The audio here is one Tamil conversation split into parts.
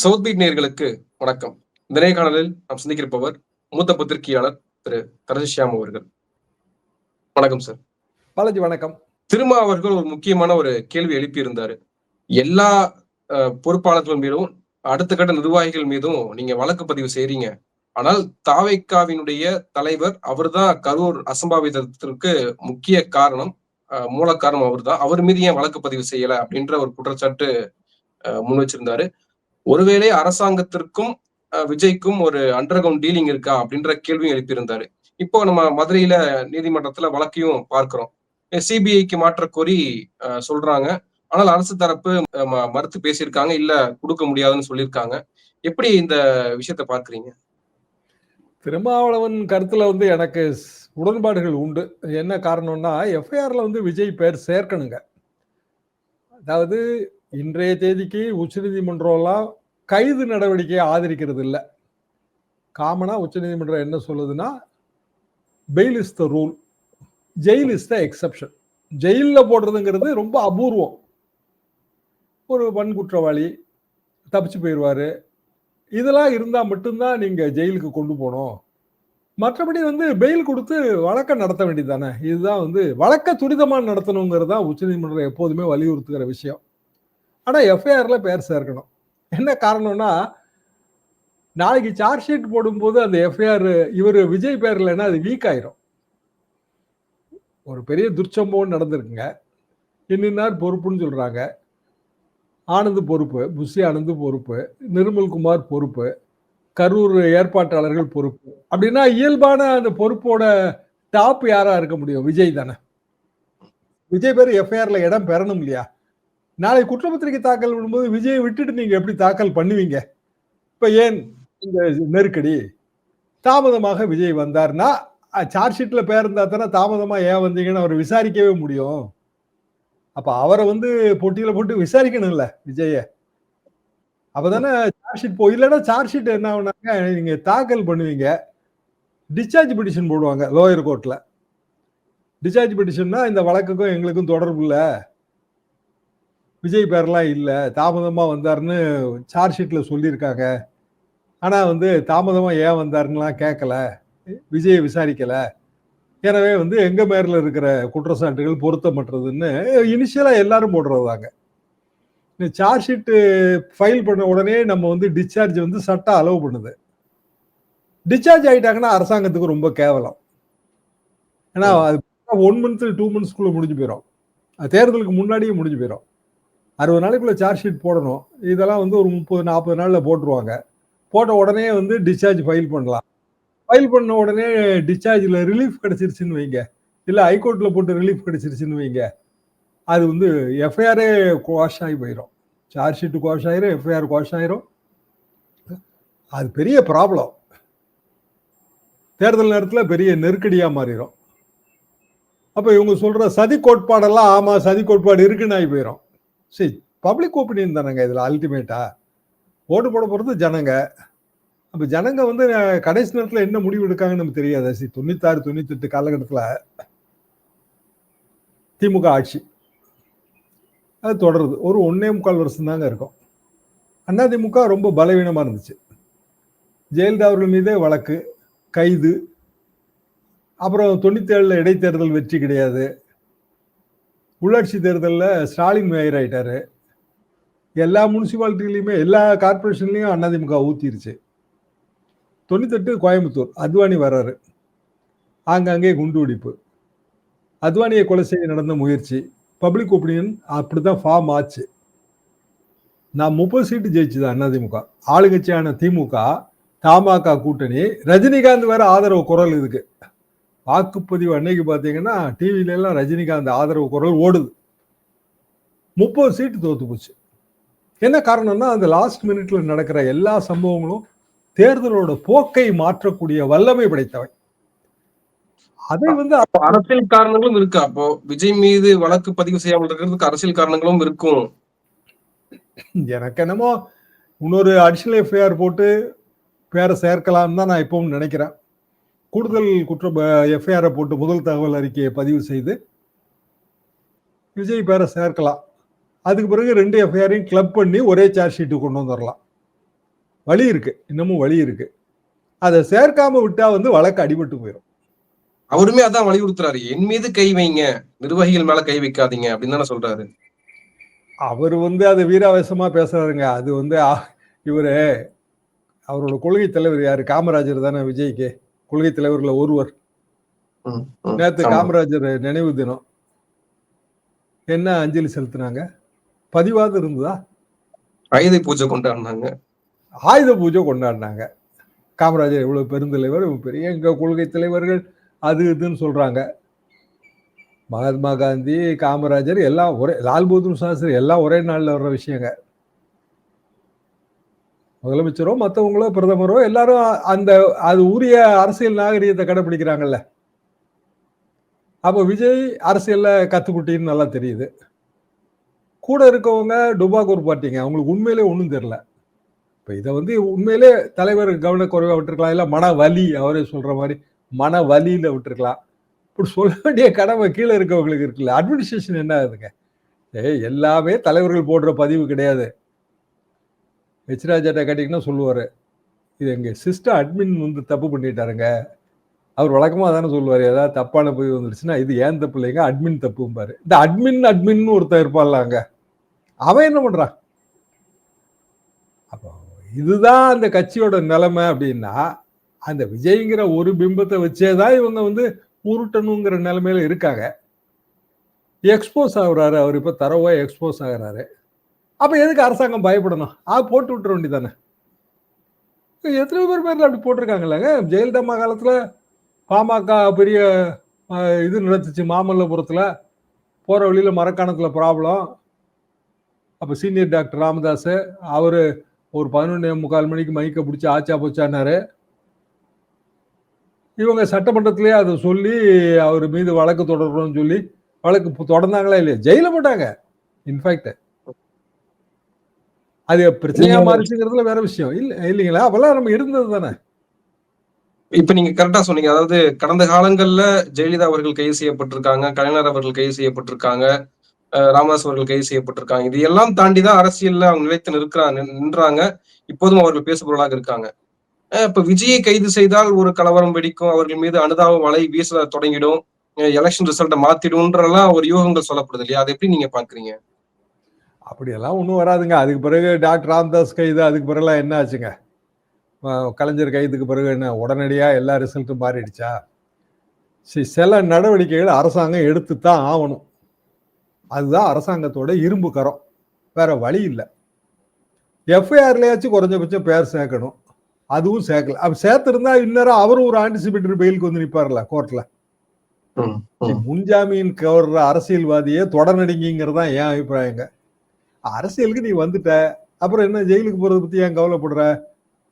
சவுத் பீட் நேயர்களுக்கு வணக்கம். இந்த நேர்காணலில் நாம் சந்திக்கிருப்பவர் மூத்த பத்திரிகையாளர் திரு தரசிஷியாம் அவர்கள். வணக்கம் சார் பாலாஜி வணக்கம். திருமா அவர்கள் ஒரு முக்கியமான ஒரு கேள்வி எழுப்பியிருந்தாரு. எல்லா பொறுப்பாளர்கள் மீதும் அடுத்த கட்ட நிர்வாகிகள் மீதும் நீங்க வழக்கு பதிவு செய்றீங்க. ஆனால் தாவைக்காவினுடைய தலைவர் அவர்தான் கரூர் அசம்பாவிதத்திற்கு முக்கிய காரணம் மூல காரணம் அவர்தான். அவர் மீது ஏன் வழக்கு பதிவு செய்யல அப்படின்ற ஒரு குற்றச்சாட்டு முன் வச்சிருந்தாரு. ஒருவேளை அரசாங்கத்திற்கும் விஜய்க்கும் ஒரு அண்டர்கிரவுண்ட் டீலிங் இருக்கா அப்படின்ற கேள்வியும் எழுப்பியிருந்தாரு. இப்போ நம்ம மதுரையில நீதிமன்றத்துல வழக்கையும் பார்க்கிறோம். சிபிஐக்கு மாற்ற கோரி அஹ், சொல்றாங்க. ஆனால் அரசு தரப்பு மறுத்து பேசியிருக்காங்க. இல்ல கொடுக்க முடியாதுன்னு சொல்லியிருக்காங்க. எப்படி இந்த விஷயத்தை பார்க்கறீங்க? திருமாவளவன் கருத்துல வந்து எனக்கு உடன்பாடுகள் உண்டு. என்ன காரணம்னா எஃப்ஐஆர்ல வந்து விஜய் பேர் சேர்க்கணுங்க. அதாவது இன்றைய தேதிக்கு உச்சநீதிமன்றம்லாம் கைது நடவடிக்கையை ஆதரிக்கிறது இல்லை காமனாக உச்சநீதிமன்றம் என்ன சொல்லுதுன்னா bail is the rule jail is the exception ஜெயிலில் போடுறதுங்கிறது ரொம்ப அபூர்வம். ஒரு வன்குற்றவாளி தப்பிச்சு போயிடுவார் இதெல்லாம் இருந்தால் மட்டும்தான் நீங்கள் ஜெயிலுக்கு கொண்டு போகணும். மற்றபடி வந்து பெயில் கொடுத்து வழக்கம் நடத்த வேண்டியது தானே இதுதான் வந்து வழக்க துரிதமாக நடத்தணுங்கிறது தான் உச்சநீதிமன்றம் எப்போதுமே வலியுறுத்துகிற விஷயம். ஆனால் எஃப்ஐஆர்ல பேர் சேர்க்கணும். என்ன காரணம்னா நாளைக்கு சார்ஜ் ஷீட் போடும்போது அந்த எஃப்ஐஆர் இவர் விஜய் பேர் இல்லைன்னா அது வீக் ஆயிரும். ஒரு பெரிய துர்ச்சம்பவம் நடந்திருக்குங்க. இன்னார் பொறுப்புன்னு சொல்கிறாங்க ஆனந்த் பொறுப்பு புஷி ஆனந்த் பொறுப்பு நிர்மல்குமார் பொறுப்பு கரூர் ஏற்பாட்டாளர்கள் பொறுப்பு. அப்படின்னா இயல்பான அந்த பொறுப்போட டாப் யாரா இருக்க முடியும்? விஜய் தானே. விஜய் பேர் எஃப்ஐஆர்ல இடம் பெறணும் இல்லையா? நாளை குற்றப்பத்திரிகை தாக்கல் பண்ணும்போது விஜயை விட்டுட்டு நீங்க எப்படி தாக்கல் பண்ணுவீங்க? இப்ப ஏன் இந்த நெருக்கடி? தாமதமாக விஜய் வந்தார்னா சார்ஜ் ஷீட்ல பேர் இருந்தா தானே தாமதமா ஏன் வந்தீங்கன்னு அவர் விசாரிக்கவே முடியும். அப்ப அவரை வந்து பொட்டியில போட்டு விசாரிக்கணும்ல விஜய அப்பதானே சார்ஜ் ஷீட் போ இல்லைன்னா சார்ஜ் ஷீட் என்ன ஆகுனாங்க? நீங்க தாக்கல் பண்ணுவீங்க. டிஸ்சார்ஜ் பெட்டிஷன் போடுவாங்க லோயர் கோர்ட்ல டிஸ்சார்ஜ் பெட்டிஷன்னா இந்த வழக்குக்கும் எங்களுக்கும் தொடர்பு இல்லை. விஜய் பேர்லாம் இல்லை தாமதமா வந்தாருன்னு சார்ஜ் ஷீட்ல சொல்லியிருக்காங்க. ஆனா வந்து தாமதமா ஏன் வந்தாருன்னுலாம் கேட்கல விஜயை விசாரிக்கல. எனவே வந்து எங்க மேல இருக்கிற குற்றச்சாட்டுகள் பொருத்தமற்றதுன்னு இனிஷியலா எல்லாரும் போடுறதாங்க சார்ஜ் ஷீட்டு ஃபைல் பண்ண உடனே நம்ம வந்து டிஸ்சார்ஜ் வந்து சட்டம் அலோவ் பண்ணுது. டிஸ்சார்ஜ் ஆயிட்டாங்கன்னா அரசாங்கத்துக்கு ரொம்ப கேவலம். ஏன்னா ஒன் மந்த் டூ மந்த்ஸ்க்குள்ள முடிஞ்சு போயிடும் அது தேர்தலுக்கு முன்னாடியே முடிஞ்சு போயிடும் அறுபது நாளைக்குள்ள சார்ஜ் ஷீட் போடணும். இதெல்லாம் வந்து ஒரு முப்பது நாற்பது நாளில் போட்டுருவாங்க. போட்ட உடனே வந்து டிஸ்சார்ஜ் ஃபைல் பண்ணலாம். ஃபைல் பண்ண உடனே டிஸ்சார்ஜில் ரிலீஃப் கிடச்சிருச்சுன்னு வைங்க. இல்லை ஹைகோர்ட்டில் போட்டு ரிலீஃப் கிடைச்சிருச்சுன்னு வைங்க. அது வந்து எஃப்ஐஆரே குவாஷ் ஆகி போயிடும் சார்ஜ் ஷீட்டு குவாஷ் ஆயிரும் எஃப்ஐஆர் குவாஷ் ஆயிரும். அது பெரிய ப்ராப்ளம் தேர்தல் நேரத்தில் பெரிய நெருக்கடியாக மாறிடும் அப்போ இவங்க சொல்கிற சதி கோட்பாடெல்லாம் ஆமாம் சதி கோட்பாடு இருக்குன்னு ஆகி போயிடும் சரி பப்ளிக் ஒப்பீனியன் தானேங்க இதில் அல்டிமேட்டா ஓட்டு போட போகிறது ஜனங்க. அப்போ ஜனங்க வந்து கடைசி நேரத்தில் என்ன முடிவு எடுக்காங்கன்னு நமக்கு தெரியாது. சரி தொண்ணூத்தாறு தொண்ணூத்தெட்டு காலகட்டத்தில் திமுக ஆட்சி. அது தொடருது. ஒரு ஒன்னே முக்கால் வருஷம் தாங்க இருக்கும். அதிமுக ரொம்ப பலவீனமாக இருந்துச்சு. ஜெயலலிதா அவர்கள் மீதே வழக்கு கைது. அப்புறம் தொண்ணூத்தேழில் இடைத்தேர்தல் வெற்றி கிடையாது. உள்ளாட்சி தேர்தலில் ஸ்டாலின் மேயர் ஆயிட்டாரு. எல்லா முனிசிபாலிட்டிலையுமே எல்லா கார்பரேஷன்லையும் அண்ணாதிமுக ஊற்றிருச்சு தொண்ணூத்தெட்டு கோயம்புத்தூர் அத்வானி வர்றாரு. ஆங்காங்கே குண்டு வெடிப்பு. அத்வானியை கொலை செய்ய நடந்த முயற்சி. பப்ளிக் ஒப்பீனியன் அப்படிதான் ஃபார்ம் ஆச்சு. நான் முப்பது சீட்டு ஜெயிச்சுது அதிமுக ஆளுங்கட்சியான திமுக தமாக கூட்டணி. ரஜினிகாந்த் வேற ஆதரவு குரல் இதுக்கு. வாக்குப்பதிவு அன்னைக்கு பார்த்தீங்கன்னா டிவில எல்லாம் ரஜினிகாந்த் ஆதரவு குரல் ஓடுது. முப்பது சீட்டு தோத்து போச்சு. என்ன காரணம்னா அந்த லாஸ்ட் மினிட்ல நடக்கிற எல்லா சம்பவங்களும் தேர்தலோட போக்கை மாற்றக்கூடிய வல்லமை படைத்தவை. அதை வந்து அரசியல் காரணங்களும் இருக்கு. அப்போ விஜய் மீது வழக்கு பதிவு செய்யாமல் இருக்கிறதுக்கு அரசியல் காரணங்களும் இருக்கும். எனக்கு என்னமோ இன்னொரு அடிஷனல் எஃப்ஐஆர் போட்டு பேரை சேர்க்கலாம் தான் நான் இப்பவும் நினைக்கிறேன். கூடுதல் குற்ற எஃப்ஐஆரை போட்டு முதல் தகவல் அறிக்கையை பதிவு செய்து விஜய் பேரை சேர்க்கலாம். அதுக்கு பிறகு ரெண்டு எஃப்ஐஆரையும் கிளப் பண்ணி ஒரே சார்ஜ் ஷீட்டு கொண்டு வந்துடலாம் வழி இருக்கு. இன்னமும் வழி இருக்கு. அதை சேர்க்காம விட்டா வந்து வழக்கு அடிபட்டு போயிடும் அவருமே அதான் வலியுறுத்துறாரு என் மீது கை வைங்க. நிர்வாகிகள் மேல கை வைக்காதீங்க அப்படின்னு தானே சொல்றாரு. அவர் வந்து அதை வீராவேசமா பேசுறாருங்க. அது வந்து இவரு அவரோட கொள்கை தலைவர் யாரு? காமராஜர் தானே விஜய்க்கு. கொள்கை தலைவர்ல ஒருவர். ஆமா. காமராஜர் நினைவு தினம். என்ன அஞ்சலி செலுத்தினாங்க? பதிவாது இருந்ததா? ஆயுத பூஜை கொண்டாடினாங்க. ஆயுத பூஜை கொண்டாடினாங்க. காமராஜர் இவ்வளவு பெருந்தலைவர் பெரிய எங்க கொள்கை தலைவர்கள் அது இதுன்னு சொல்றாங்க. மகாத்மா காந்தி காமராஜர் எல்லாம் ஒரே லால் பகதூர் சாஸ்திரி எல்லாம் ஒரே நாள்ல வர்ற விஷயங்க. முதலமைச்சரோ மற்றவங்களோ பிரதமரோ எல்லாரும் அந்த அது உரிய அரசியல் நாகரிகத்தை கடைபிடிக்கிறாங்கல்ல அப்போ விஜய் அரசியலில் கத்துக்குட்டின்னு நல்லா தெரியுது. கூட இருக்கவங்க டுபாகூர் பார்ட்டிங்க. அவங்களுக்கு உண்மையிலே ஒன்றும் தெரில இப்போ இதை வந்து உண்மையிலே தலைவர் கவனக்குறைவாக விட்டுருக்கலாம். இல்லை மன வலி அவரே சொல்கிற மாதிரி மன வலியில விட்டுருக்கலாம். இப்படி சொல்ல வேண்டிய கடமை கீழே இருக்கவங்களுக்கு இருக்குல்ல. அட்மினிஸ்ட்ரேஷன் என்ன ஆகுதுங்க ஏய் எல்லாமே தலைவர்கள் போடுற பதிவு கிடையாது. ஹெச் ராஜாட்ட கேட்டிங்கன்னா சொல்லுவார் இது எங்கள் சிஸ்டம் அட்மின் வந்து தப்பு பண்ணிட்டாருங்க. அவர் வழக்கமாக தானே சொல்லுவார் ஏதாவது தப்பான பதிவு வந்துருச்சுன்னா இது ஏன் தப்பு இல்லைங்க? அட்மின் தப்பும்பார். இந்த அட்மின் அட்மின்னு ஒருத்தர் இருப்பான்லாங்க. அவன் என்ன பண்ணுறான் அப்போ இதுதான் அந்த கட்சியோட நிலைமை அப்படின்னா அந்த விஜய்ங்கிற ஒரு பிம்பத்தை வச்சே தான் இவங்க வந்து உருட்டணுங்கிற நிலைமையில இருக்காங்க. எக்ஸ்போஸ் ஆகுறாரு அவர் இப்போ தரவாக எக்ஸ்போஸ் ஆகுறாரு. அப்போ எதுக்கு அரசாங்கம் பயப்படணும்? ஆ போட்டு விட்டுற வேண்டியதானே எத்தனை பேர் பேரில் அப்படி போட்டிருக்காங்கல்லங்க ஜெயலலிதா அம்மா காலத்துல பாமக பெரிய இது நடத்துச்சு மாமல்லபுரத்தில். போகிற வழியில் மரக்காணத்துல ப்ராப்ளம் அப்போ சீனியர் டாக்டர் ராமதாஸ் அவர் ஒரு பதினொன்று முக்கால் மணிக்கு மைக்கை பிடிச்சி ஆச்சா போச்சானாரு இவங்க சட்டமன்றத்திலேயே அதை சொல்லி அவர் மீது வழக்கு தொடரணும்னு சொல்லி வழக்கு தொடர்ந்தாங்களா இல்லையா? ஜெயில போட்டாங்க. இன்ஃபேக்ட் அது பிரச்சனையா மாறிச்சுங்கிறதுல வேற விஷயம். இல்ல இல்லைங்களா? அப்பெல்லாம் நம்ம இருந்தது தானே? இப்ப நீங்க கரெக்டா சொன்னீங்க. அதாவது கடந்த காலங்கள்ல ஜெயலலிதா அவர்கள் கைது செய்யப்பட்டிருக்காங்க கலைஞர் அவர்கள் கைது செய்யப்பட்டிருக்காங்க ராமதாஸ் அவர்கள் கைது செய்யப்பட்டிருக்காங்க. இது எல்லாம் தாண்டிதான் அரசியல்ல அவங்க நிலைத்து நிற்கிறாங்க நின்றாங்க. இப்போதும் அவர்கள் பேசுபொருளாக இருக்காங்க. இப்ப விஜயை கைது செய்தால் ஒரு கலவரம் வெடிக்கும் அவர்கள் மீது அனுதாப வலை வீச தொடங்கிடும் எலெக்ஷன் ரிசல்ட்டை மாத்திடும்ன்றலாம் ஒரு யூகங்கள் சொல்லப்படுது இல்லையா? அதை எப்படி நீங்க பாக்குறீங்க அப்படியெல்லாம் ஒன்றும் வராதுங்க. அதுக்கு பிறகு டாக்டர் ராமதாஸ் கைது அதுக்கு பிறகுலாம் என்ன ஆச்சுங்க? கலைஞர் கைதுக்கு பிறகு என்ன உடனடியாக எல்லா ரிசல்ட்டும் மாறிடுச்சா? சரி சில நடவடிக்கைகள் அரசாங்கம் எடுத்து தான் ஆகணும். அதுதான் அரசாங்கத்தோட இரும்பு கரம். வேற வழி இல்லை. எஃப்ஐஆர்லயாச்சும் குறைஞ்சபட்சம் பேர் சேர்க்கணும். அதுவும் சேர்க்கல. அப்ப சேர்த்திருந்தா இந்நேரம் அவரும் ஒரு ஆன்டிசிபேட்டரி பெயிலுக்கு வந்து நிப்பார்ல கோர்ட்ல. முன்ஜாமீன் கவர்ற அரசியல்வாதியே தொடர்நடுங்கிங்கிறது தான் என் அபிப்பிராயங்க. அரசியலுக்கு நீ வந்துட்ட. அப்புறம் என்ன ஜெயிலுக்கு போறதை பத்தி ஏன் கவலைப்படுற?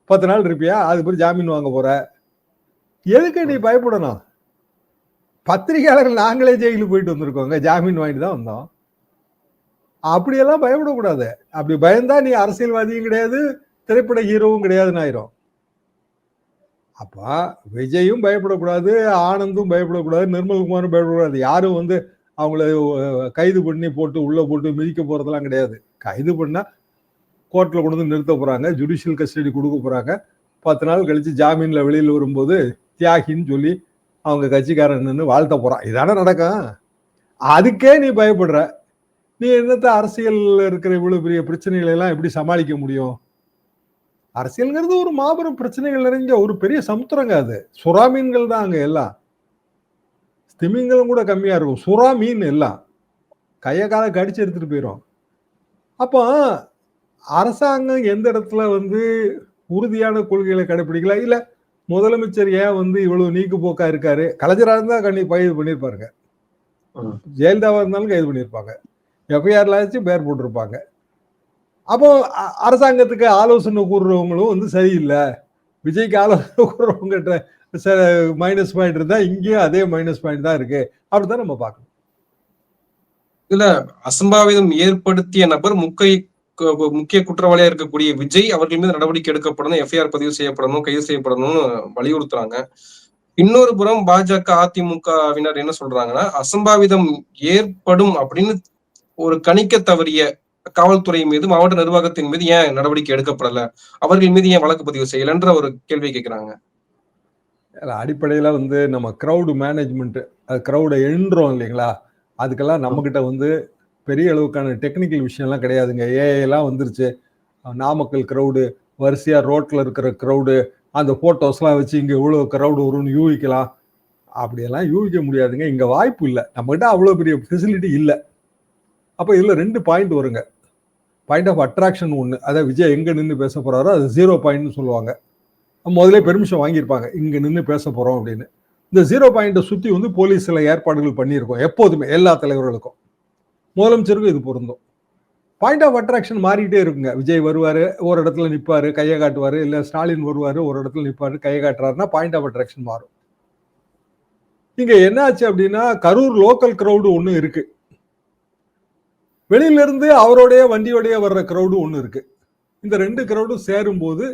பத்து நாள் இருப்பியா? அது பேர் ஜாமீன் வாங்க போற? எதுக்கு நீ பயப்படணும்? பத்திரிகையாளர்கள் நாங்களே ஜெயிலுக்கு போயிட்டு வந்திருக்கோங்க. ஜாமீன் வாங்கிட்டு தான் வந்தோம். அப்படியெல்லாம் பயப்படக்கூடாது. அப்படி பயந்தா நீ அரசியல்வாதியும் கிடையாது திரைப்பட ஹீரோவும் கிடையாதுன்னு ஆயிரும். அப்போ விஜயும் பயப்படக்கூடாது ஆனந்தும் பயப்படக்கூடாது நிர்மல்குமாரும் பயப்படக்கூடாது. யாரும் வந்து அவங்கள கைது பண்ணி போட்டு உள்ளே போட்டு மிதிக்க போகிறதெல்லாம் கிடையாது. கைது பண்ணால் கோர்ட்டில் கொண்டு வந்து நிறுத்த போகிறாங்க ஜுடிஷியல் கஸ்டடி கொடுக்க போகிறாங்க பத்து நாள் கழித்து ஜாமீனில் வெளியில் வரும்போது தியாகின்னு சொல்லி அவங்க கட்சிக்காரன் நின்று வாழ்த்த போகிறான் இதானே நடக்கும். அதுக்கே நீ பயப்படுற. நீ என்னத்த அரசியல் இருக்கிற இவ்வளோ பெரிய பிரச்சனைகளை எல்லாம் எப்படி சமாளிக்க முடியும்? அரசியல்ங்கிறது ஒரு மாபெரும் பிரச்சனைகள் நிறைஞ்ச ஒரு பெரிய சமுத்திரங்க அது. சுறா மீன்கள் தான் அங்கே எல்லாம். திமிங்கலம் கூட கம்மியா இருக்கும். சுறா மீன் எல்லாம். கைய கால கடிச்சு எடுத்துட்டு போயிடும் அப்போ அரசாங்கம் எந்த இடத்துல வந்து உறுதியான கொள்கைகளை கடைபிடிக்கல இல்ல முதலமைச்சர் ஏன் வந்து இவ்வளவு நீக்கு போக்கா இருக்காரு? கலைஞரா இருந்தா கண்டி கைது பண்ணியிருப்பாருங்க ம். ஜெயலலிதாவா இருந்தாலும் கைது பண்ணியிருப்பாங்க எஃப்ஐஆர்லாச்சும் பேர் போட்டிருப்பாங்க. அப்போ அரசாங்கத்துக்கு ஆலோசனை கூறுறவங்களும் வந்து சரியில்லை. விஜய்க்கு ஆலோசனை சில மைனஸ் பாயிண்ட் இருந்தா இங்கேயும் அதே மைனஸ் பாயிண்ட் தான் இருக்கு. அப்படிதான் நம்ம பார்க்கணும். அசம்பாவிதம் ஏற்படுத்திய நபர் முக்கை முக்கிய குற்றவாளியா இருக்கக்கூடிய விஜய் அவர்கள் மீது நடவடிக்கை எடுக்கப்படணும் எஃப்ஐஆர் பதிவு செய்யப்படணும் கைது செய்யப்படணும்னு வலியுறுத்துறாங்க. இன்னொரு புறம் பாஜக அதிமுகவினர் என்ன சொல்றாங்கன்னா அசம்பாவிதம் ஏற்படும் அப்படின்னு ஒரு கணிக்க தவறிய காவல்துறை மீது மாவட்ட நிர்வாகத்தின் மீது ஏன் நடவடிக்கை எடுக்கப்படல? அவர்கள் மீது ஏன் வழக்கு பதிவு செய்யலன்ற ஒரு கேள்வி கேட்கிறாங்க இல்லை அடிப்படையில் வந்து நம்ம க்ரௌடு மேனேஜ்மெண்ட்டு அது க்ரௌடை எழுன்றோம் இல்லைங்களா? அதுக்கெல்லாம் நம்மக்கிட்ட வந்து பெரிய அளவுக்கான டெக்னிக்கல் விஷயம்லாம் கிடையாதுங்க. ஏஐ எல்லாம் வந்துருச்சு. நாமக்கல் க்ரௌடு வரிசையாக ரோட்டில் இருக்கிற க்ரௌடு அந்த ஃபோட்டோஸ்லாம் வச்சு இங்கே இவ்வளோ க்ரௌடு வரும்னு யூகிக்கலாம். அப்படியெல்லாம் யூகிக்க முடியாதுங்க. இங்கே வாய்ப்பு இல்லை. நம்மகிட்ட அவ்வளோ பெரிய ஃபெசிலிட்டி இல்லை. அப்போ இதில் ரெண்டு பாயிண்ட் வருங்க. பாயிண்ட் ஆஃப் அட்ராக்ஷன் ஒன்று அதை விஜய் எங்கே நின்று பேச போகிறாரோ அது ஜீரோ பாயிண்ட்னு சொல்லுவாங்க. முதலே பெர்மிஷன் வாங்கியிருப்பாங்க. இங்கே நின்று பேச போகிறோம் அப்படின்னு. இந்த ஜீரோ பாயிண்ட்டை சுற்றி வந்து போலீஸ் சில ஏற்பாடுகள் பண்ணியிருக்கோம். எப்போதுமே எல்லா தலைவர்களுக்கும். முதலமைச்சருக்கும் இது பொருந்தும். பாயிண்ட் ஆஃப் அட்ராக்ஷன் மாறிக்கிட்டே இருக்குங்க. விஜய் வருவாரு ஒரு இடத்துல நிற்பார் கையை காட்டுவார். இல்லை ஸ்டாலின் வருவார் ஒரு இடத்துல நிற்பார் கையை காட்டுறாருன்னா பாயிண்ட் ஆஃப் அட்ராக்ஷன் மாறும். இங்கே என்னாச்சு அப்படின்னா கரூர் லோக்கல் க்ரௌடு ஒன்று இருக்குது வெளியிலேருந்து அவருடைய வண்டியோடைய வர்ற க்ரௌடு ஒன்று இருக்கு. இந்த ரெண்டு க்ரௌடும் சேரும் போது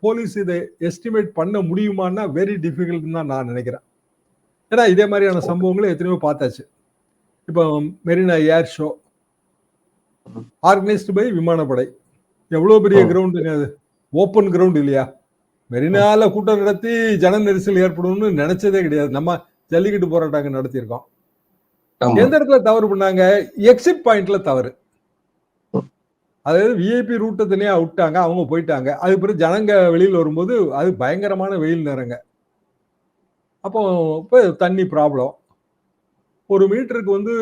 போலீஸ் இதை எஸ்டிமேட் பண்ண முடியுமான்னா வெரி டிஃபிகல்ட் தான் நான் நினைக்கிறேன். ஏன்னா இதே மாதிரியான சம்பவங்களை எத்தனையோ பார்த்தாச்சு. இப்போ Marina air show. Organised by விமானப்படை. எவ்வளோ பெரிய. கிரவுண்டுங்க அது? ஓப்பன் கிரவுண்ட் இல்லையா? மெரினால கூட்டம் நடத்தி ஜன நெரிசல் ஏற்படும்னு நினைச்சதே கிடையாது. நம்ம ஜல்லிக்கட்டு போராட்டங்க நடத்தியிருக்கோம். எந்த இடத்துல தவறு பண்ணாங்க? எக்ஸிட் பாயிண்ட்ல தவறு. அதாவது விஐபி ரூட்டத்திலே விட்டாங்க அவங்க போயிட்டாங்க. அது பிறகு ஜனங்க வெளியில் வரும்போது அது பயங்கரமான வெயில் நேரங்க. அப்போ இப்போ தண்ணி ப்ராப்ளம் ஒரு மீட்டருக்கு வந்து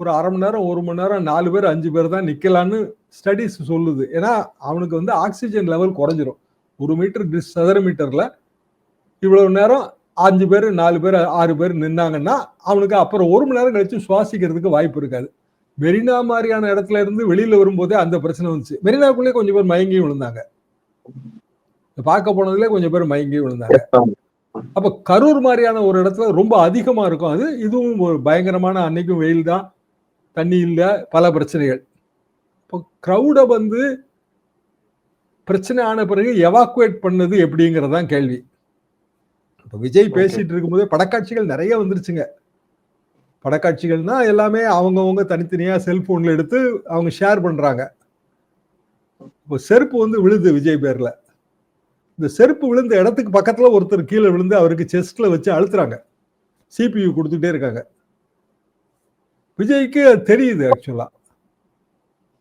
ஒரு அரை மணி நேரம் ஒரு மணி நேரம் நாலு பேர் அஞ்சு பேர் தான் நிற்கலான்னு ஸ்டடிஸ் சொல்லுது. ஏன்னா அவனுக்கு வந்து ஆக்சிஜன் லெவல் குறைஞ்சிரும். ஒரு மீட்டர் டிஸ் சதுர மீட்டரில் இவ்வளவு நேரம் அஞ்சு பேர் நாலு பேர் ஆறு பேர் நின்னாங்கன்னா அவனுக்கு அப்புறம் ஒரு மணி நேரம் கழிச்சு சுவாசிக்கிறதுக்கு வாய்ப்பு இருக்காது. மெரினா மாதிரியான இடத்துல இருந்து வெளியில வரும்போதே அந்த பிரச்சனை வந்துச்சு. மெரினாக்குள்ளே கொஞ்சம் பேர் மயங்கி விழுந்தாங்க. பார்க்க போனதுல கொஞ்சம் பேர் மயங்கி விழுந்தாங்க. அப்ப கரூர் மாதிரியான ஒரு இடத்துல ரொம்ப அதிகமா இருக்கும். அது இதுவும் ஒரு பயங்கரமான அன்னைக்கும் வெயில் தான். தண்ணி இல்ல பல பிரச்சனைகள். இப்போ க்ரௌடை வந்து பிரச்சனை ஆன பிறகு எவாக்குவேட் பண்ணது எப்படிங்கிறதான் கேள்வி. இப்போ விஜய் பேசிட்டு இருக்கும்போதே படக்காட்சிகள் நிறைய வந்துருச்சுங்க. படக்காட்சிகள்னா எல்லாமே அவங்கவுங்க தனித்தனியாக செல்ஃபோனில் எடுத்து அவங்க ஷேர் பண்ணுறாங்க இப்போ செருப்பு வந்து விழுது விஜய் பேரில். இந்த செருப்பு விழுந்த இடத்துக்கு பக்கத்தில் ஒருத்தர் கீழே விழுந்து அவருக்கு செஸ்ட்டில் வச்சு அழுத்துறாங்க. சிபியு கொடுத்துட்டே இருக்காங்க. விஜய்க்கு அது தெரியுது ஆக்சுவலாக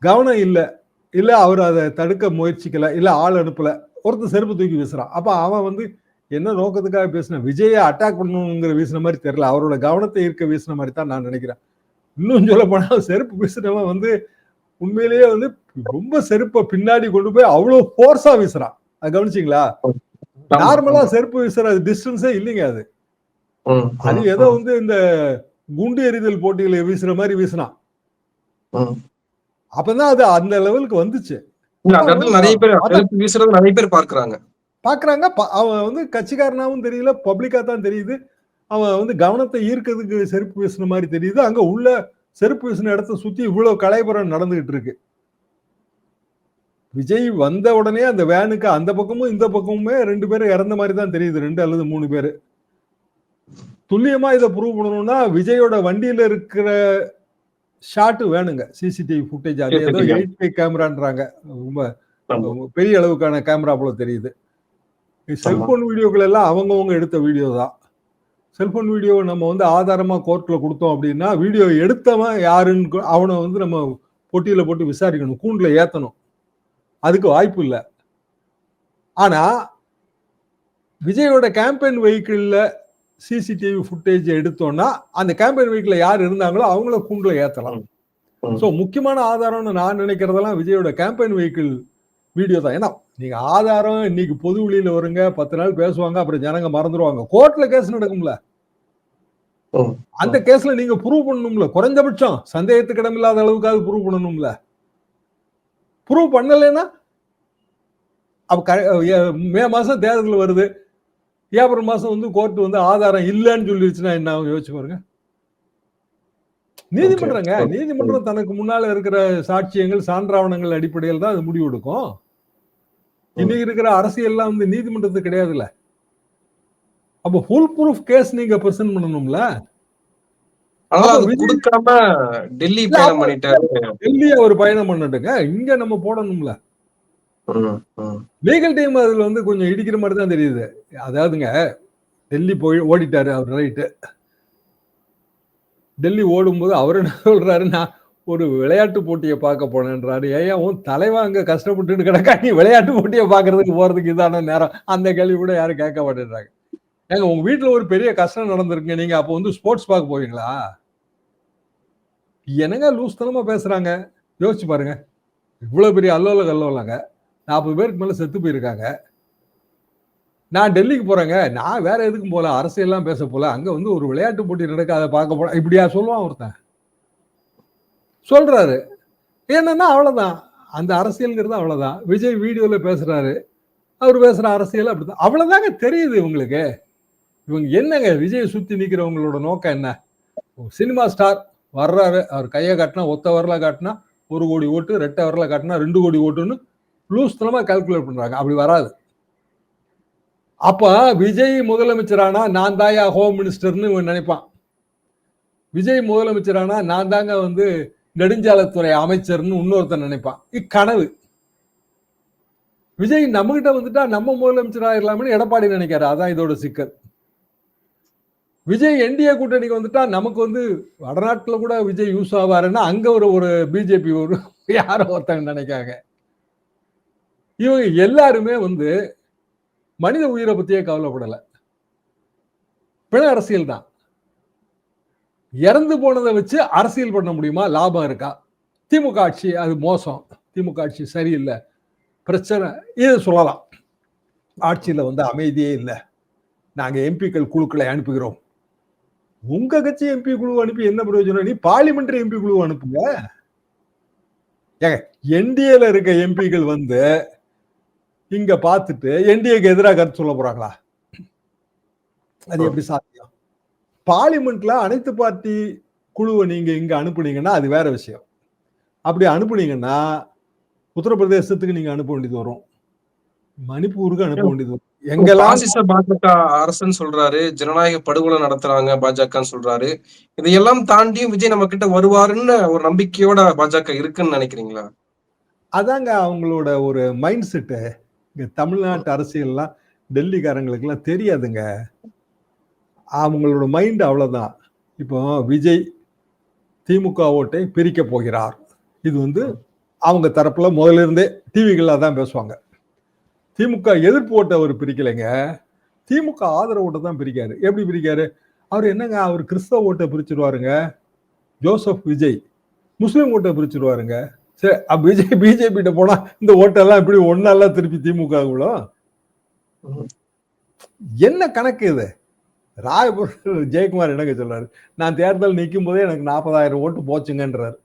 கவனம் இல்லை. இல்லை அவர் அதை தடுக்க முயற்சிக்கலை. இல்லை ஆள் அனுப்பலை. ஒருத்தர் செருப்பு தூக்கி வீசுகிறான் அப்போ அவன் வந்து என்ன நோக்கத்துக்காக பேசின? விஜயை அட்டாக் பண்ணணுங்கிற வீசின மாதிரி தெரியல. அவரோட கவனத்தை ஈர்க்க வீசின மாதிரி தான் நான் நினைக்கிறேன். இன்னும் சொல்ல போனா செருப்பு வீசுனவன் வந்து உண்மையிலேயே வந்து ரொம்ப செருப்பை பின்னாடி கொண்டு போய் அவ்வளவு ஃபோர்ஸா வீசுறான். அது கவனிச்சிங்களா? நார்மலா செருப்பு வீசுற டிஸ்டன்ஸே இல்லைங்க அது. அது ஏதோ வந்து இந்த குண்டு எறிதல் போட்டிகளை வீசுற மாதிரி வீசினான். அப்பதான் அது அந்த லெவலுக்கு வந்துச்சு. நிறைய பேர் வீசுறது நிறைய பேர் பார்க்கறாங்க. பாக்குறாங்க. ப- அவன் வந்து கட்சிக்காரனாவும் தெரியல பப்ளிக்கா தான் தெரியுது. அவன் வந்து கவனத்தை ஈர்க்கிறதுக்கு செருப்பு வீசின மாதிரி தெரியுது. அங்க உள்ள செருப்பு வீசின இடத்த சுத்தி இவ்வளவு கலைபுரம் நடந்துகிட்டு இருக்கு. விஜய் வந்த உடனே அந்த வேனுக்கு அந்த பக்கமும் இந்த பக்கமுமே ரெண்டு பேரும் இறந்த மாதிரி தான் தெரியுது. ரெண்டு அல்லது மூணு பேரு. துல்லியமா இதை ப்ரூவ் பண்ணணும்னா விஜயோட வண்டியில இருக்கிற ஷாட் வேணுங்க. சிசிடிவி ஃபுட்டேஜ் அது ஏதோ. எயிட் கே கேமரான்றாங்க ரொம்ப. பெரிய அளவுக்கான கேமரா போல தெரியுது. செல்போன் வீடியோக்கள் எல்லாம் அவங்கவங்க எடுத்த வீடியோ தான். செல்போன் வீடியோ நம்ம வந்து ஆதாரமா கோர்ட்ல கொடுத்தோம் அப்படின்னா வீடியோ எடுத்தவன் யாருன்னு அவனை வந்து நம்ம பொட்டியில போட்டு விசாரிக்கணும். கூண்டுல ஏத்தணும். அதுக்கு வாய்ப்பு இல்லை. ஆனா விஜயோட கேம்பெயின் வெஹிக்கிள்ல சிசிடிவி ஃபுட்டேஜ் எடுத்தோம்னா அந்த கேம்பெயின் வெஹிக்கிள் யார் இருந்தாங்களோ அவங்கள கூண்டுல ஏத்தலாம். ம். ஸோ முக்கியமான ஆதாரம்னு நான் நினைக்கிறதெல்லாம் விஜயோட கேம்பெயின் வெஹிக்கிள் வீடியோ தான். ஏன்னா நீங்க ஆதாரம் இன்னைக்கு பொது வெளியில வருங்க பத்து நாள் பேசுவாங்க அப்புறம் ஜனங்க மறந்துடுவாங்க கோர்ட்ல கேஸ் நடக்கும்ல. அந்த கேஸ்ல நீங்க ப்ரூவ் பண்ணணும்ல. குறைஞ்சபட்சம் சந்தேகத்துக்கு இடமில்லாத அளவுக்காவது ப்ரூவ் பண்ணணும்ல. ப்ரூவ் பண்ணலைன்னா மே மாசம் தேர்தல் வருது. ஏப்ரல் மாசம் வந்து கோர்ட் வந்து ஆதாரம் இல்லைன்னு சொல்லிடுச்சுன்னா என்ன ஆகும்? யோசிச்சு பாருங்க. நீதிமன்றங்க. நீதிமன்றம் தனக்கு முன்னால இருக்கிற சாட்சியங்கள் சான்றாவணங்கள் அடிப்படையில் தான் அது முடிவு எடுக்கும் இன்னைக்கு இருக்கிற அரசியல்லாம் வந்து நீதிமன்றத்துக்கு கிடையாதுல்ல? அப்ப ஃபுல் ப்ரூஃப் கேஸ் நீங்க பிரசன்ட் பண்ணணும்ல? கொடுக்காம டெல்லி பயணம் பண்ணிட்டாரு. டெல்லி அவர் பயணம் பண்ணட்டுங்க. இங்க நம்ம போடணும்ல. லீகல் டீம் அதுல வந்து கொஞ்சம் இடிக்கிற மாதிரி தான் தெரியுது. அதாவதுங்க டெல்லி போய் ஓடிட்டாரு அவர் ரைட்டு டெல்லி ஓடும்போது அவர் என்ன சொல்றாரு நான் ஒரு விளையாட்டு போட்டியை பார்க்க போனேன்றாரு. ஏன் உன் தலைவன் அங்கே கஷ்டப்பட்டுட்டு கிடக்கா? நீ விளையாட்டு போட்டியை பார்க்கறதுக்கு போகிறதுக்கு இதான நேரம்? அந்த கேள்வி கூட யாரும் கேட்க மாட்டேன்றாங்க. ஏங்க உங்க வீட்டில் ஒரு பெரிய கஷ்டம் நடந்திருக்குங்க. நீங்க அப்போ வந்து ஸ்போர்ட்ஸ் பார்க்க போவீங்களா? என்னங்க லூஸ்தனமா பேசுறாங்க? யோசிச்சு பாருங்க. இவ்வளோ பெரிய அல்லோல கல்லோலாங்க. நாற்பது பேருக்கு மேலே செத்து போயிருக்காங்க. நான் டெல்லிக்கு போறேங்க. நான் வேற எதுக்கும் போல அரசியல்லாம் பேச போல அங்க வந்து ஒரு விளையாட்டு போட்டி நடக்க அதை பார்க்க போல இப்படியா சொல்லுவான் ஒருத்தன். சொல்றாரு. என்னன்னா அவ்வளவுதான். அந்த அரசியல்ங்கிறது அவ்வளவுதான். விஜய் வீடியோல பேசுறாரு. அவர் பேசுற அரசியல் அப்படிதான் அவ்வளவுதாங்க தெரியுது இவங்களுக்கு. இவங்க என்னங்க விஜய் சுத்தி நிக்கிறவங்களோட நோக்கம் என்ன? சினிமா ஸ்டார் வர்றாரு. அவர் கையை காட்டினா ஒத்த வரல காட்டினா ஒரு கோடி ஓட்டு ரெட்டை வரல காட்டினா ரெண்டு கோடி ஓட்டுன்னு லூஸ்தனமா கால்குலேட் பண்றாங்க. அப்படி வராது. அப்ப விஜய் முதலமைச்சரானா நான் தாயா ஹோம் மினிஸ்டர்னு இவன் நினைப்பான். விஜய் முதலமைச்சரானா நான் தாங்க வந்து நெடுஞ்சாலைத்துறை அமைச்சர்னு இன்னொருத்தன் நினைப்பான். இக்கனவு. விஜய் நம்மகிட்ட வந்துட்டா நம்ம முதலமைச்சர் ஆயிடலாம்னு எடப்பாடி நினைக்கிறார். அதான் இதோட சிக்கல். விஜய் என்டிஏ கூட்டணிக்கு வந்துட்டா நமக்கு வந்து வடநாட்டில் கூட விஜய் யூஸ் ஆவாருன்னா அங்க ஒரு ஒரு பிஜேபி ஒரு யாரோ ஒருத்தங்க நினைக்காங்க. இவங்க எல்லாருமே வந்து மனித உயிரை பற்றியே கவலைப்படலை. பிண அரசியல் தான் இறந்து போனதை வச்சு அரசியல் பண்ண முடியுமா? லாபம் இருக்கா? திமுக ஆட்சி அது மோசம். திமுக ஆட்சி சரியில்லை. பிரச்சனை. இது சொல்லலாம். ஆட்சியில வந்து அமைதியே இல்லை. நாங்க எம்பிக்கள் குழுக்களை அனுப்புகிறோம். உங்க கட்சி எம்பி குழு அனுப்பி என்ன பிரயோஜனம்? நீ பார்லிமெண்டரி எம்பி குழு அனுப்புங்க. ஏங்க என்டிஏல இருக்க எம்பிக்கள் வந்து இங்க பார்த்துட்டு என்டிஏக்கு எதிராக கருத்து சொல்ல போறாங்களா? அது எப்படி சாத்தியம்? பார்லிமெண்ட்ல அனைத்து பார்ட்டி குழுவை நீங்க இங்க அனுப்புனீங்கன்னா அது வேற விஷயம். அப்படி அனுப்புனீங்கன்னா உத்தரப்பிரதேசத்துக்கு நீங்க அனுப்ப வேண்டியது வரும். மணிப்பூருக்கு அனுப்ப வேண்டியது வரும். எங்கெல்லாம் பாசிச பாஜக அரசுன்னு சொல்றாரு ஜனநாயக படுகொலை நடத்துறாங்க பாஜகன்னு சொல்றாரு. இதையெல்லாம் தாண்டியும் விஜய் நம்ம கிட்ட வருவாருன்னு ஒரு நம்பிக்கையோட பாஜக இருக்குன்னு நினைக்கிறீங்களா? அதாங்க அவங்களோட ஒரு மைண்ட் செட்டு இங்க தமிழ்நாட்டு அரசியல்லாம் டெல்லிக்காரங்களுக்கெல்லாம் தெரியாதுங்க. அவங்களோட மைண்ட் அவ்வளவுதான். இப்போ விஜய் திமுக ஓட்டை பிரிக்க போகிறார். இது வந்து அவங்க தரப்புல முதல்ல இருந்தே டிவிகள்ல தான் பேசுவாங்க. திமுக எதிர்ப்பு ஓட்டை அவர் பிரிக்கலைங்க. திமுக ஆதரவு ஓட்டை தான் பிரிக்காரு. எப்படி பிரிக்காரு? அவர் என்னங்க அவர் கிறிஸ்தவ ஓட்டை பிரிச்சிருவாருங்க? ஜோசப் விஜய் முஸ்லீம் ஓட்டை பிரிச்சிருவாருங்க. சரி விஜய் பிஜேபி போனா இந்த ஓட்டெல்லாம் இப்படி ஒன்னெல்லாம் திருப்பி திமுக விழும் என்ன கணக்கு இது? ராயபுர ஜெயக்குமார் என்னங்க சொல்றாரு? நான் தேர்தல் நிற்கும் போதே எனக்கு நாற்பதாயிரம் ஓட்டு போச்சுங்கன்றாரு.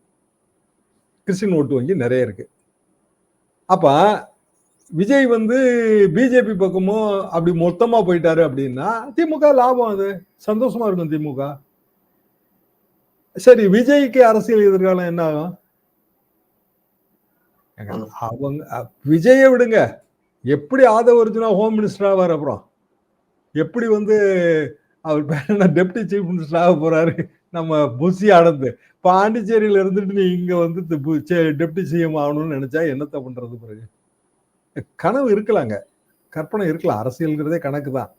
கிறிஸ்டின் ஓட்டு வங்கி நிறைய இருக்கு. அப்ப விஜய் வந்து பிஜேபி பக்கமும் அப்படி மொத்தமா போயிட்டாரு அப்படின்னா திமுக லாபம் அது. சந்தோஷமா இருக்கும் திமுக. சரி விஜய்க்கு அரசியல் எதிர்காலம் என்ன ஆகும்? அவங்க விஜயை விடுங்க. எப்படி ஆதவ அர்ஜுனா ஹோம் மினிஸ்டர் ஆவார் அப்புறம்? எப்படி வந்து அவர் பேர் என்ன? டெப்டி சீஃப் மினிஸ்டர் ஆக போறாரு. நம்ம புசி ஆனந்த் பாண்டிச்சேரியில இருந்துட்டு நீ இங்க வந்து டெப்டி சிஎம் ஆகணும்னு நினைச்சா என்னத்தை பண்றது பிறகு? கனவு இருக்கலாங்க. கற்பனை இருக்கலாம். அரசியல்ங்கிறதே கணக்கு தான்.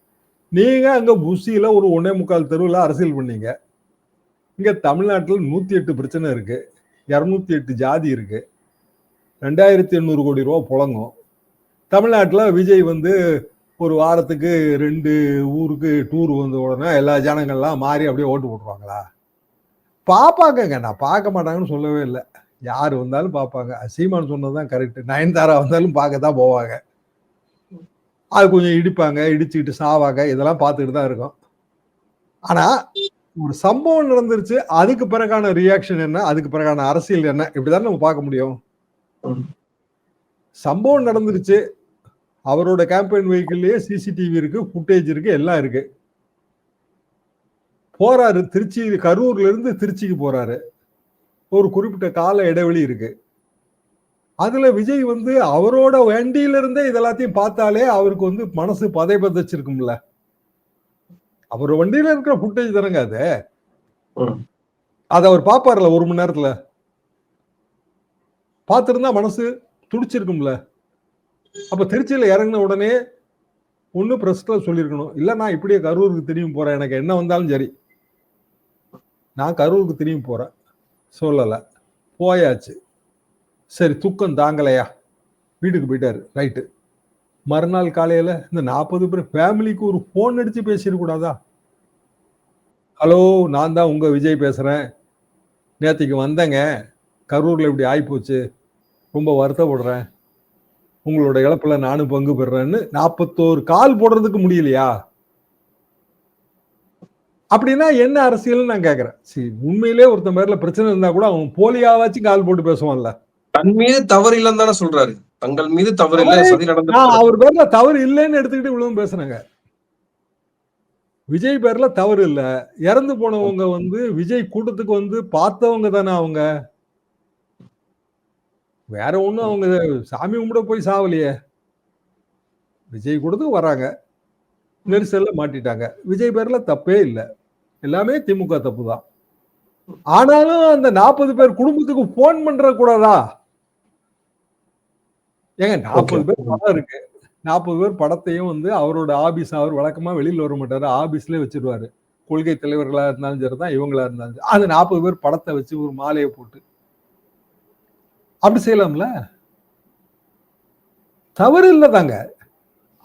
நீங்க அங்க புசியில ஒரு ஒன்னே முக்கால் தெருவில் அரசியல் பண்ணீங்க. இங்க தமிழ்நாட்டில் நூத்தி எட்டு பிரச்சனை இருக்கு. இரநூத்தி எட்டு ஜாதி இருக்கு. ரெண்டாயிரத்தி எண்ணூறு கோடி ரூபா புழங்கும். தமிழ்நாட்டில் விஜய் வந்து ஒரு வாரத்துக்கு ரெண்டு ஊருக்கு டூர் வந்த உடனே எல்லா ஜனங்கள்லாம் மாறி அப்படியே ஓட்டு போட்டுருவாங்களா? பார்ப்பாங்கங்க. நான் பார்க்க மாட்டாங்கன்னு சொல்லவே இல்லை. யார் வந்தாலும் பார்ப்பாங்க. சீமான் சொன்னது தான் கரெக்ட் நயன்தாரா வந்தாலும் பார்க்க தான் போவாங்க. அது கொஞ்சம் இடிப்பாங்க இடிச்சுக்கிட்டு சாவாங்க. இதெல்லாம் பார்த்துக்கிட்டு தான் இருக்கும். ஆனா ஒரு சம்பவம் நடந்துருச்சு. அதுக்கு பிறகான ரியாக்ஷன் என்ன? அதுக்கு பிறகான அரசியல் என்ன? இப்படிதான் நம்ம பார்க்க முடியும். சம்பவம் நடந்துருச்சு. அவரோட கேம்பெயின் வெஹிக்கிள்லயே சிசிடிவி இருக்கு ஃபுட்டேஜ் இருக்கு எல்லாம் இருக்கு. போறாரு திருச்சி கரூர்ல இருந்து திருச்சிக்கு போறாரு. ஒரு குறிப்பிட்ட கால இடைவெளி இருக்கு. அதுல விஜய் வந்து அவரோட வண்டியில இருந்தே இதெல்லாத்தையும் பார்த்தாலே அவருக்கு வந்து மனசு பதை பதைச்சிருக்கும்ல. அவர் வண்டியில இருக்கிற ஃபுட்டேஜ் தானங்க அது. அதை அவர் பாப்பார்ல ஒரு மணி நேரத்துல? பார்த்திருந்தா மனசு துடிச்சிருக்கும்ல. அப்போ திருச்சியில் இறங்கின உடனே ஒண்ணு பிரஸ்ல சொல்லியிருக்கணும். இல்லை நான் இப்படியே கரூருக்கு திரும்பி போகிறேன் எனக்கு என்ன வந்தாலும் சரி. நான் கரூருக்கு திரும்பி போகிறேன் சொல்லலை. போயாச்சு. சரி துக்கம் தாங்கலையா? வீட்டுக்கு போயிட்டார். ரைட்டு மறுநாள் காலையில் இந்த நாற்பது பேர் ஃபேமிலிக்கு ஒரு ஃபோன் அடித்து பேசிடக்கூடாதா ஹலோ நான் தான் உங்கள் விஜய் பேசுகிறேன் நேற்றுக்கு வந்தேங்க. கரூரில் இப்படி ஆகிப்போச்சு ரொம்ப வருத்தப்படுறேன். உங்களோட இழப்புல நானும் பங்கு பெறுறேன்னு நாற்பத்தோரு கால் போடுறதுக்கு முடியலையா? அப்படின்னா என்ன அரசியல்னு நான் கேக்குறேன். சரி உண்மையிலே ஒருத்தன் பேர்ல பிரச்சனை இருந்தா கூட அவன் போலியாவாச்சும் கால் போட்டு பேசுவான்ல. தன் மீது தவறு இல்லைன்னு தானே சொல்றாரு. தங்கள் மீது தவறு இல்ல சதி நடந்து அவர் பேர்ல தவறு இல்லைன்னு எடுத்துக்கிட்டு இவ்வளவு பேசுறாங்க. விஜய் பேர்ல தவறு இல்ல. இறந்து போனவங்க வந்து விஜய் கூட்டத்துக்கு வந்து பார்த்தவங்க தானே அவங்க? வேற ஒண்ணும் அவங்க சாமி கும்பிட போய் சாவலையே. விஜய் கூட்டத்துக்கு வராங்க. நெரிசல்ல மாட்டிட்டாங்க. விஜய் பேர்ல தப்பே இல்லை. எல்லாமே திமுக தப்பு தான் ஆனாலும் அந்த நாற்பது பேர் குடும்பத்துக்கு போன் பண்ற கூடாதா ஏங்க நாற்பது பேர் படம் இருக்கு. நாற்பது பேர் படத்தையும் வந்து அவரோட ஆபீஸ் அவர் வழக்கமா வெளியில வர மாட்டாரு. ஆபீஸ்லயே வச்சிருவாரு. கொள்கை தலைவர்களா இருந்தாலும் சரிதான் இவங்களா இருந்தாலும் அந்த நாற்பது பேர் படத்தை வச்சு ஒரு மாலையை போட்டு அப்படி செய்யலாம்ல? தவறு இல்லை தாங்க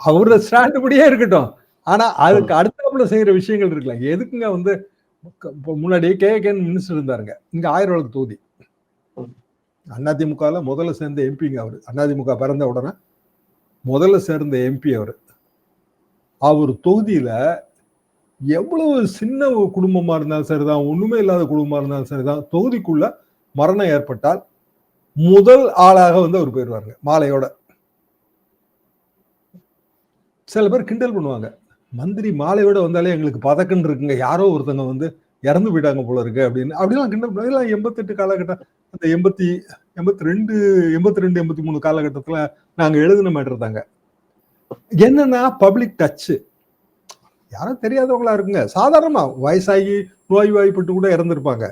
அவரோட ஸ்டாண்ட் படியே இருக்கட்டும். ஆனா அதுக்கு அடுத்தாப்புல செய்யற விஷயங்கள் இருக்குல்ல. எதுக்குங்க வந்து முன்னாடி கே கேன் மினிஸ்டர் இருந்தாருங்க. இங்க ஆயிரம் வழக்கு தொகுதி. அதிமுகல முதல்ல சேர்ந்த எம்பிங்க அவரு. அதிமுக பிறந்த உடனே முதல்ல சேர்ந்த எம்பி அவரு. அவர் தொகுதியில எவ்வளவு சின்ன ஒரு குடும்பமா இருந்தாலும் சரிதான் ஒண்ணுமே இல்லாத குடும்பமா இருந்தாலும் சரிதான் தொகுதிக்குள்ள மரணம் ஏற்பட்டால் முதல் ஆளாக வந்து அவர் போயிடுவாருங்க மாலையோட. சில பேர் கிண்டல் பண்ணுவாங்க மந்திரி மாலையோட வந்தாலே எங்களுக்கு பதக்கன்னு இருக்குங்க யாரோ ஒருத்தங்க வந்து இறந்து போயிட்டாங்க போல இருக்கு அப்படின்னு. அப்படிலாம் கிண்டல் பண்ணுவாங்க. எண்பத்தெட்டு காலகட்டம் அந்த எண்பத்தி எண்பத்தி ரெண்டு எண்பத்தி ரெண்டு எண்பத்தி மூணு காலகட்டத்தில் நாங்கள் எழுதின மேட்டர் தாங்க என்னன்னா பப்ளிக் டச்சு யாரும் தெரியாதவங்களா இருக்குங்க. சாதாரணமா வயசாகி நோய்வாய்ப்பட்டு கூட இறந்துருப்பாங்க.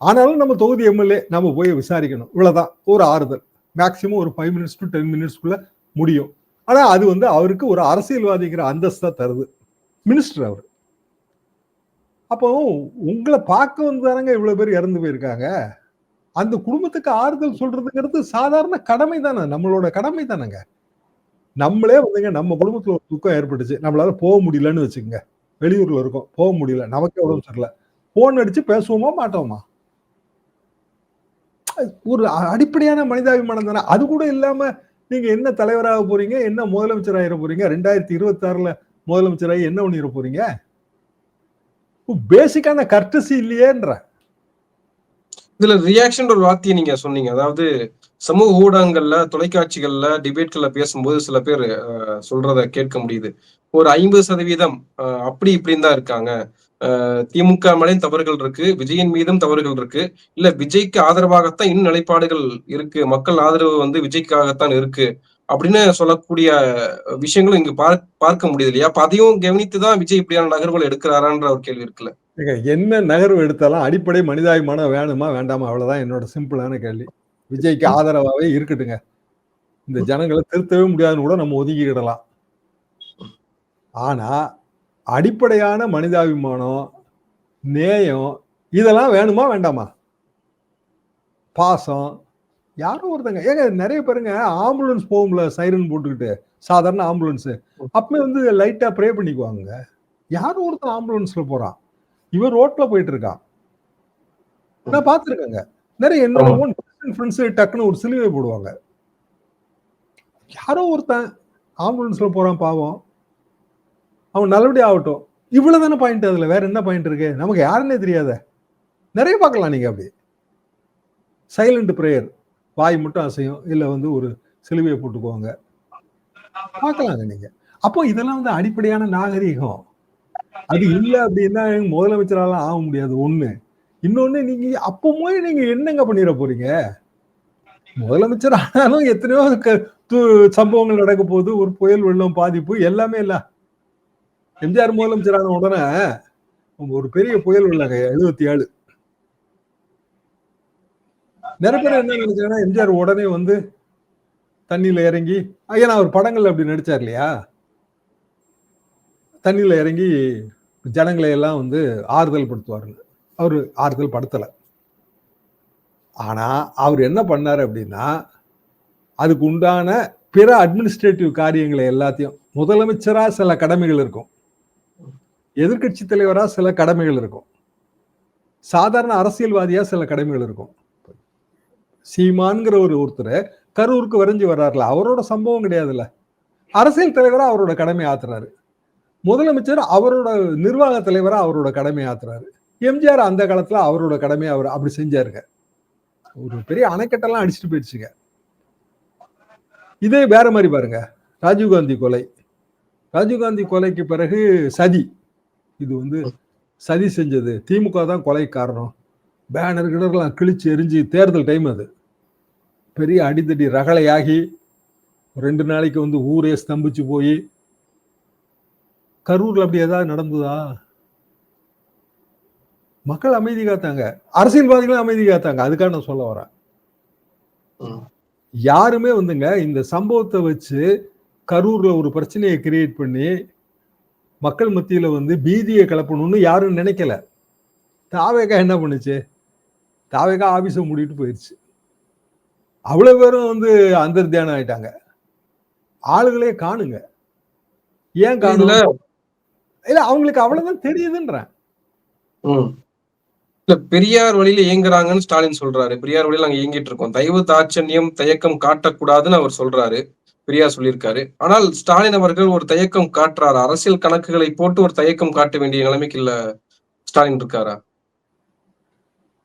ஆனாலும் நம்ம தொகுதி எம்எல்ஏ நம்ம போய் விசாரிக்கணும். இவ்வளோதான் ஒரு ஆறுதல். மேக்சிமம் ஒரு ஃபைவ் மினிட்ஸ் டு டென் மினிட்ஸ்க்குள்ள முடியும். ஆனால் அது வந்து அவருக்கு ஒரு அரசியல்வாதிங்கிற அந்தஸ்தான் தருது. மினிஸ்டர் அவர். அப்போ உங்களை பார்க்க வந்து தானங்க பேர் இறந்து போயிருக்காங்க. அந்த குடும்பத்துக்கு ஆறுதல் சொல்றதுங்கிறது சாதாரண கடமை தானே நம்மளோட கடமை தானேங்க நம்மளே வந்துங்க நம்ம குடும்பத்தில் ஒரு துக்கம் ஏற்பட்டுச்சு. நம்மளால போக முடியலன்னு வச்சுக்கோங்க. வெளியூர்ல இருக்கோம். போக முடியல. நமக்கு எவ்வளவு சரியில்லை. போன் அடிச்சு பேசுவோமா மாட்டோமா? ஒரு அடிப்படையான மனிதாபிமானம் தானே? அது கூட இல்லாம நீங்க என்ன தலைவராக போறீங்க? என்ன முதலமைச்சர் ஆயிர போறீங்க? ரெண்டாயிரத்தி இருபத்தி ஆறுல முதலமைச்சராகி என்ன பண்ணிட போறீங்க? பேசிக்கான கர்டசி இல்லையேன்ற. இதுல ரியாக்ஷன் ஒரு வார்த்தையை நீங்க சொன்னீங்க. அதாவது சமூக ஊடகங்கள்ல தொலைக்காட்சிகள்ல டிபேட்கள்ல பேசும்போது சில பேர் சொல்றத கேட்க முடியுது. ஒரு ஐம்பது சதவீதம் அப்படி இப்படின்னு தான் இருக்காங்க. திமுக மேலேயும் தவறுகள் இருக்கு விஜயின் மீதும் தவறுகள் இருக்கு. இல்ல விஜய்க்கு ஆதரவாகத்தான் இன்னும் நிலைப்பாடுகள் இருக்கு. மக்கள் ஆதரவு வந்து விஜய்க்காகத்தான் இருக்கு. அப்படின்னு சொல்லக்கூடிய விஷயங்களும் இங்க பார்க்க முடியுது இல்லையா? அப்ப அதையும் கவனித்துதான் விஜய் இப்படியான நகர்வுகள் எடுக்கிறாரான்ற ஒரு கேள்வி இருக்குல்ல. என்ன நகர்வு எடுத்தாலும் அடிப்படை மனிதாபிமானம் வேணுமா வேண்டாமா? அவ்வளவுதான் என்னோட சிம்பிளான கேள்வி. விஜய்க்கு ஆதரவாகவே இருக்கட்டுங்க. இந்த ஜனங்களை திருத்தவே முடியாதுன்னு கூட நம்ம ஒதுக்கிக்கிடலாம். ஆனா அடிப்படையான மனிதாபிமானம் நேயம் இதெல்லாம் வேணுமா வேண்டாமா? பாசம் யாரும் ஒருத்தங்க. ஏங்க நிறைய பேருங்க ஆம்புலன்ஸ் போகும்ல சைரன் போட்டுக்கிட்டு. சாதாரண ஆம்புலன்ஸ். அப்பவே வந்து லைட்டா ப்ரே பண்ணிக்குவாங்க. யாரும் ஒருத்தன் ஆம்புலன்ஸ்ல போறான். இவன் ரோட்ல போயிட்டு இருக்கான் நான் பார்த்துருக்கேங்க. நிறைய என்னோட ஃப்ரெண்ட்ஸ் டக்குன்னு ஒரு சிலுவை போடுவாங்க. யாரோ ஒருத்தன் ஆம்புலன்ஸ்ல போறான் பாவம். அவன் நல்லபடி ஆகட்டும். இவ்வளவு தானே பாயிண்ட் அதுல? வேற என்ன பாயிண்ட் இருக்கு? நமக்கு யாருன்னே தெரியாத. நிறைய பார்க்கலாம் நீங்க அப்படி. சைலண்ட் ப்ரேயர் வாய் மட்டும் அசையும். இல்ல வந்து ஒரு சிலுவையை போட்டுக்குவாங்க. பார்க்கலாங்க நீங்க. அப்போ இதெல்லாம் வந்து அடிப்படையான நாகரீகம். அது இல்லை அப்படின்னா முதலமைச்சராலாம் ஆக முடியாது. ஒண்ணு. இன்னொன்னு நீங்க அப்போ நீங்க என்னங்க பண்ணிட போறீங்க? முதலமைச்சர் ஆனாலும் எத்தனையோ சம்பவங்கள் நடக்க போகுது. ஒரு புயல் வெள்ளம் பாதிப்பு எல்லாமே இல்லை. எம்ஜிஆர் முதலமைச்சரான உடனே ஒரு பெரிய புயல் உள்ளாங்க எழுபத்தி ஏழு. நிறைய பேர் என்ன நினைச்சாங்கன்னா எம்ஜிஆர் உடனே வந்து தண்ணியில இறங்கி ஏன்னா அவர் படங்கள்ல அப்படி நடிச்சார் இல்லையா? தண்ணியில இறங்கி ஜனங்களை எல்லாம் வந்து ஆறுதல் படுத்துவார் அவர் ஆறுதல் படுத்தலை. ஆனா அவர் என்ன பண்ணாரு அப்படின்னா அதுக்கு உண்டான பிற அட்மினிஸ்ட்ரேட்டிவ் காரியங்களை எல்லாத்தையும் முதலமைச்சராக சில கடமைகள் இருக்கும். எதிர்க்கட்சி தலைவராக சில கடமைகள் இருக்கும். சாதாரண அரசியல்வாதியாக சில கடமைகள் இருக்கும். சீமான்கிற ஒரு ஒருத்தர் கரூருக்கு வரைஞ்சி வர்றாருல அவரோட சம்பவம் கிடையாதுல்ல. அரசியல் தலைவராக அவரோட கடமை ஆத்துறாரு. முதலமைச்சர் அவரோட நிர்வாக தலைவராக அவரோட கடமை ஆத்துறாரு. எம்ஜிஆர் அந்த காலத்தில் அவரோட கடமையை அவர் அப்படி செஞ்சாருங்க. ஒரு பெரிய அணைக்கட்டெல்லாம் அடிச்சுட்டு போயிடுச்சுங்க. இதே வேற மாதிரி பாருங்க. ராஜீவ்காந்தி கொலை. ராஜீவ்காந்தி கொலைக்கு பிறகு சதி. இது வந்து சதி செஞ்சது. திமுக தான் கொலை காரணம். பேனர் கிணறுலாம் கிழிச்சு எரிஞ்சு தேர்தல் டைம் அது. பெரிய அடித்தடி ரகளையாகி ரெண்டு நாளைக்கு வந்து ஊரே ஸ்தம்பிச்சு போய். கரூர்ல அப்படி ஏதாவது நடந்ததா? மக்கள் அமைதி காத்தாங்க. அரசியல்வாதிகளும் அமைதி காத்தாங்க. அதுக்காக நான் சொல்ல வரேன். யாருமே வந்துங்க இந்த சம்பவத்தை வச்சு கரூர்ல ஒரு பிரச்சனையை கிரியேட் பண்ணி மக்கள் மத்தியில வந்து பீதியை கிளப்பணும்னு யாரும் நினைக்கல. தாவேகா என்ன பண்ணுச்சு? தாவேகா ஆபீஸை மூடிட்டு போயிடுச்சு அவ்வளவு பேரும் வந்து அந்தர்தியானம் ஆயிட்டாங்க. ஆளுகளே காணுங்க. ஏன் காணுல இல்ல. அவங்களுக்கு அவ்வளவுதான் தெரியுதுன்றேன். பெரியார் வழியில இயங்குறாங்கன்னு ஸ்டாலின் சொல்றாரு. பெரியார் வழியில நாங்க இயங்கிட்டு இருக்கோம். தயவு தாட்சண்யம் தயக்கம் காட்டக்கூடாதுன்னு அவர் சொல்றாரு. பெரியார் சொல்லியிருக்காரு. ஆனால் ஸ்டாலின் அவர்கள் ஒரு தயக்கம் காட்டுறாரு? அரசியல் கணக்குகளை போட்டு ஒரு தயக்கம் காட்ட வேண்டிய நிலைமைக்கு இல்ல ஸ்டாலின் இருக்காரா?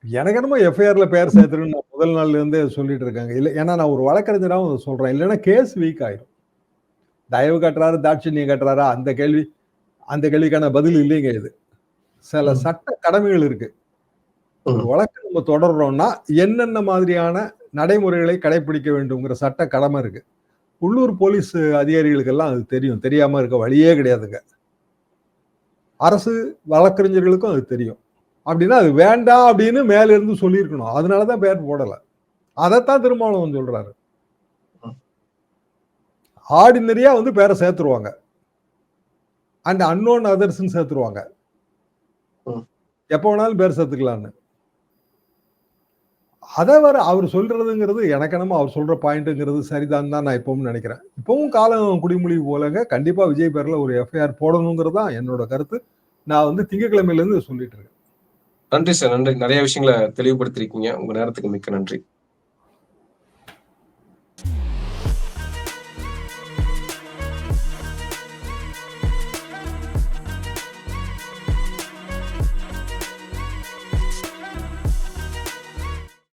எனக்கு என்னமோ எஃப்ஐஆர்ல பேர் சேர்த்துருன்னு நான் முதல் நாள்ல இருந்தே சொல்லிட்டு இருக்காங்க. இல்ல ஏன்னா நான் ஒரு வழக்கறிஞராகவும் சொல்றேன். இல்லைன்னா கேஸ் வீக் ஆயிடும் தயவு கட்டுறாரு? தாட்சண்யம் கட்டுறாரா? அந்த கேள்வி அந்த கேள்விக்கான பதில் இல்லைங்க இது. சில. சட்ட கடமைகள் இருக்கு. ஒரு. வழக்கு நம்ம தொடர்றோம்னா என்னென்ன மாதிரியான நடைமுறைகளை கடைபிடிக்க வேண்டும்ங்கிற சட்ட கடமை இருக்கு. உள்ளூர் போலீஸ் அதிகாரிகளுக்கெல்லாம் அது தெரியும். தெரியாம இருக்க வழியே கிடையாதுங்க. அரசு வழக்கறிஞர்களுக்கும் அது தெரியும். அப்படின்னா அது வேண்டாம் அப்படின்னு மேல இருந்து சொல்லியிருக்கணும். அதனாலதான் பேர் போடல. அதைத்தான் திருமாவளவன் சொல்றாரு. ம். ஆர்டினரியா வந்து பேரை சேர்த்துருவாங்க. And unknown அதர்ஸ்ன்னு சேர்த்துருவாங்க. ம். எப்போ வேணாலும் பேர் சேர்த்துக்கலான்னு அதை வர அவர் சொல்றதுங்கிறது எனக்கு என்னமோ அவர் சொல்ற பாயிண்ட்டுங்கிறது சரிதான் தான் நான் இப்பவும் நினைக்கிறேன். இப்பவும் காலம் குடிமொழி போலங்க. கண்டிப்பா விஜய் பேர்ல ஒரு எஃப்ஐஆர் போடணுங்கிறது தான் என்னோட கருத்து. நான் வந்து திங்கட்கிழமையில இருந்து சொல்லிட்டு இருக்கேன். நன்றி சார். நன்றி. நிறைய விஷயங்களை தெளிவுபடுத்திருக்கீங்க. உங்க நேரத்துக்கு மிக்க நன்றி.